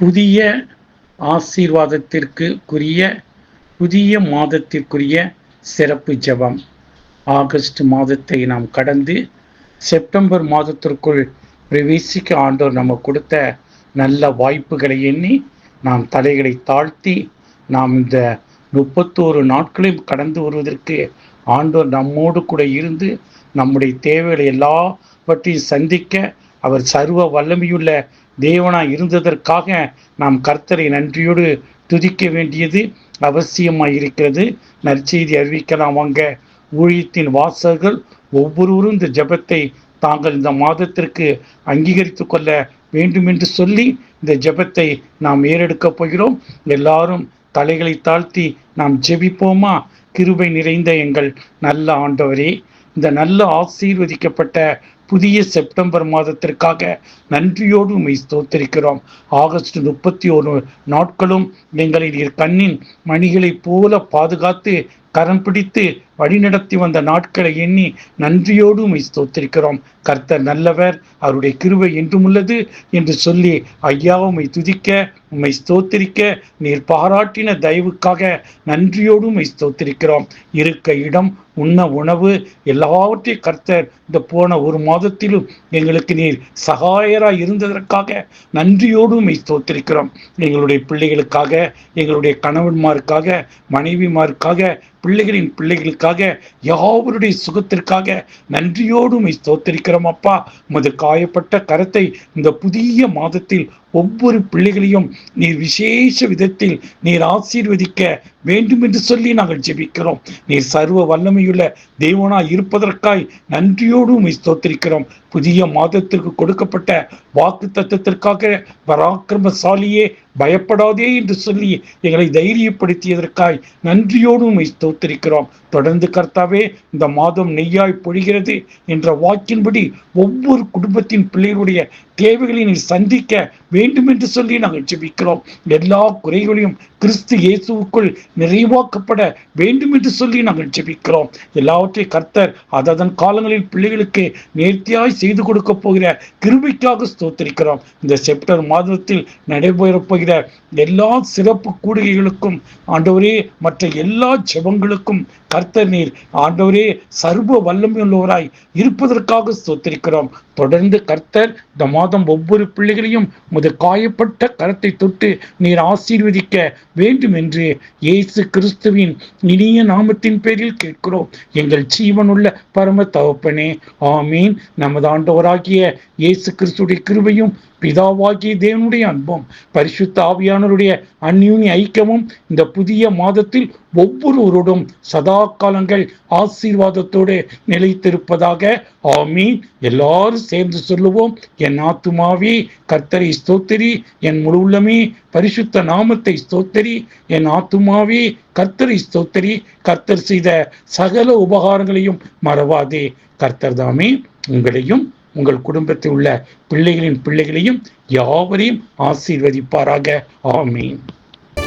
புதிய ஆசீர்வாதத்திற்குரிய புதிய மாதத்திற்குரிய சிறப்பு ஜெபம். ஆகஸ்ட் மாதத்தை நாம் கடந்து செப்டம்பர் மாதத்திற்குள் பிரவேசிக்க ஆண்டோர் நம்ம கொடுத்த நல்ல வாய்ப்புகளை எண்ணி நாம் தலைகளை தாழ்த்தி நாம் இந்த முப்பத்தோரு நாட்களையும் கடந்து வருவதற்கு ஆண்டோர் நம்மோடு கூட இருந்து நம்முடைய தேவைகளை எல்லாவற்றையும் சந்திக்க அவர் சர்வ வல்லமையுள்ள தேவனாய் இருந்ததற்காக நாம் கர்த்தரை நன்றியோடு துதிக்க வேண்டியது அவசியமாக இருக்கிறது நற்செய்தி அறிவிக்கலாம் வாங்க. ஊழியத்தின் வாசகர்கள் ஒவ்வொருவரும் இந்த ஜெபத்தை தாங்கள் இந்த மாதத்திற்கு அங்கீகரித்து கொள்ள வேண்டும் என்று சொல்லி இந்த ஜெபத்தை நாம் ஏறெடுக்கப் போகிறோம். எல்லாரும் தலைகளை தாழ்த்தி நாம் ஜெபிப்போமா? கிருபை நிறைந்த எங்கள் நல்ல ஆண்டவரே இந்த நல்ல ஆசீர்வதிக்கப்பட்ட புதிய செப்டம்பர் மாதத்திற்காக நன்றியோடு உண்மை ஸ்தோத்திருக்கிறோம். ஆகஸ்ட் முப்பத்தி ஒரு நாட்களும் எங்களை நீர் கண்ணின் மணிகளைப் போல பாதுகாத்து கரம் பிடித்து வழிநடத்தி வந்த நாட்களை எண்ணி நன்றியோடு உமை ஸ்தோத்திருக்கிறோம். கர்த்தர் நல்லவர் அவருடைய கிருவை என்றும் உள்ளது என்று சொல்லி ஐயா உமை துதிக்க உம்மை ஸ்தோத்திரிக்க நீர் பாராட்டின தயவுக்காக நன்றியோடு உமை ஸ்தோத்திருக்கிறோம். இருக்க இடம் உண்ண உணவு எல்லாவற்றையும் கர்த்தர் இந்த போன ஒரு மாதம் மாதத்திலும் எங்களுக்கு நீர் சகாயராய் இருந்ததற்காக நன்றியோடு தோத்திருக்கிறோம் எங்களுடைய பிள்ளைகளுக்காக எங்களுடைய கணவன்மாருக்காக மனைவிமாருக்காக பிள்ளைகளின் பிள்ளைகளுக்காக யாவருடைய சுகத்திற்காக நன்றியோடு தோத்திருக்கிறோம் அப்பா. உமது காயப்பட்ட கரத்தை இந்த புதிய மாதத்தில் ஒவ்வொரு பிள்ளைகளையும் நீர் விசேஷ விதத்தில் நீர் ஆசீர்வதிக்க வேண்டும் என்று சொல்லி நாங்கள் ஜெபிக்கிறோம். நீர் சர்வ வல்லமையுள்ள தேவனாய் இருப்பதற்காய் நன்றியோடு உமை ஸ்தோத்திருக்கிறோம். புதிய மாதத்திற்கு கொடுக்கப்பட்ட வாக்கு தத்துவத்திற்காக பராக்கிரமசாலியே பயப்படாதே என்று சொல்லி எங்களை தைரியப்படுத்தியதற்காய் நன்றியோடு உண்மை ஸ்தோத்திரிக்கிறோம். தொடர்ந்து கர்த்தாவே இந்த மாதம் நெய்யாய் பொழிகிறது என்ற வாக்கின்படி ஒவ்வொரு குடும்பத்தின் பிள்ளைகளுடைய தேவைகளை நீ சந்திக்க வேண்டும் என்று சொல்லி நாங்கள் ஜெபிக்கிறோம். எல்லா குறைகளையும் கிறிஸ்து இயேசுவுக்குள் நிறைவாக்கப்பட வேண்டும் என்று சொல்லி நாங்கள் ஜெபிக்கிறோம். எல்லாவற்றை கர்த்தர் அதன் காலங்களில் பிள்ளைகளுக்கு நேர்த்தியாய் செய்து கொடுக்க போகிற கிருபிக்காக ஸ்தோத்திருக்கிறோம். இந்த செப்டம்பர் மாதத்தில் நடைபெறப் போகிற எல்லா சிறப்பு கூடுகைகளுக்கும் ஆண்டவரே மற்ற எல்லா ஜெபங்களுக்கும் கர்த்தர் நீர். ஆண்டவரே சர்வ வல்லமையுள்ளவராய் இருப்பதற்காக ஸ்தோத்திருக்கிறோம். தொடர்ந்து கர்த்தர் இந்த மாதம் ஒவ்வொரு பிள்ளைகளையும் முத காயப்பட்ட கரத்தை தொட்டு நீர் ஆசீர்வதிக்க வேண்டும் என்று இயேசு கிறிஸ்துவின் இனிய நாமத்தின் பேரில் கேட்கிறோம். எங்கள் ஜீவனுள்ள பரம தகப்பனே ஆமீன். நமது ஆண்டவராகிய இயேசு கிறிஸ்துடைய கிருபையும் பிதாவாகிய தேவனுடைய அன்பும் பரிசுத்த ஆவியானவருடைய அந்யூனி ஐக்கியமும் இந்த புதிய மாதத்தில் ஒவ்வொருவரோடும் சதா காலங்கள் ஆசீர்வாதத்தோடு நிலைத்திருப்பதாக ஆமீன். எல்லாரும் சேர்ந்து சொல்லுவோம் என் என் ஆத்துமாவே கர்த்தரை ஸ்தோத்தரி. என் முழு உள்ளமே பரிசுத்த நாமத்தை ஸ்தோத்தரி. என் ஆத்துமாவே கர்த்தரை ஸ்தோத்தரி. கர்த்தர் செய்த சகல உபகாரங்களையும் மறவாதே. கர்த்தர் தாமே உங்களையும் உங்கள் குடும்பத்தில் உள்ள பிள்ளைகளின் பிள்ளைகளையும் யாவரையும் ஆசீர்வதிப்பாராக. ஆமீன்.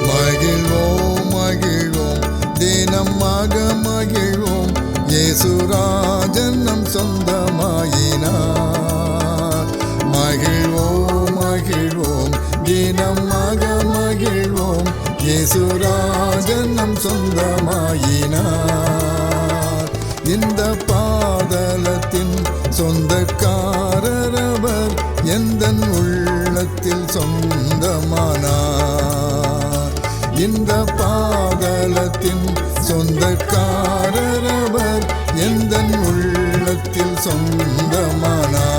மகிழ்வோம் மகிழ்வோம் தினமாக மகிழ்வோம். இயேசுராஜன் நம் சொந்தமாயினார். மகிழ்வோம் மகிழ்வோம். தினம் மக மகிழ்வோம். இயேசுராஜன் நம் சொந்தமாயினார். இந்த பாதலத்தின் சொந்தக்காரரவர் எந்த உள்ளத்தில் சொந்தமானார்? இந்த பாதலத்தின் சொந்தக்காரரவர் எந்த உள்ளத்தில் சொந்தமானார்?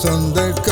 பாதலத்தின்